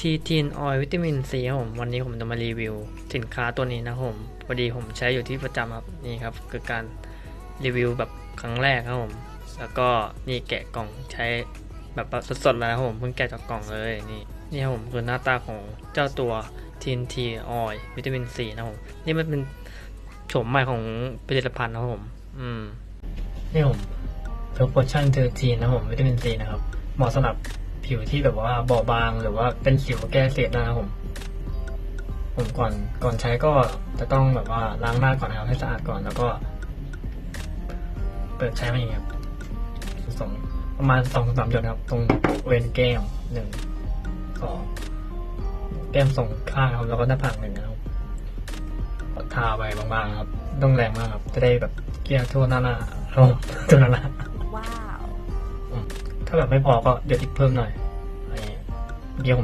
ทีทีนออยวิตามินซีครับผมวันนี้ผมจะมารีวิว สินค้าตัวนี้นะผมพอดีผมใช้อยู่ที่ประจำครับนี่ครับคือการรีวิวแบบครั้งแรกครับผมแล้วก็นี่แกะกล่องใช้แบบสดๆเลยนะครับผมเพิ่งแกะจากกล่องเลยนี่นี่ครับผมคือหน้าตาของเจ้าตัว TNT Oil วิตามินซีนะผมนี่มันเป็นโฉมใหม่ของผลิตภัณฑ์นะผมอืมนี่ผมเ r อร์โพชั่นเทอร์ทีนะผมวิตามินซีนะครับเหมาะสำหรับ ผิวที่แบบว่าบอบบางหรือว่าเป็นสิวแก้เสียดนะครับผม ผมก่อนก่อนใช้ก็จะต้องแบบว่าล้างหน้าก่อนนะครับให้สะอาดก่อนแล้วก็ เปิดใช้มาอย่างเงี้ยครับสองประมาณสองสามหยดครับ ตรงเวนแก้มหนึ่งสองแก้มสองข้างครับแล้วก็หน้าผากหนึ่งนะครับทาไปบางๆครับต้องแรงมากครับ จะได้แบบเกลี่ยทั่วหน้าหน้าครับทั่วหน้าหน้า ถ้าแบบไม่พอก็เดี๋ยวติดเพิ่มหน่อยเงี้ยเดี๋ยวผม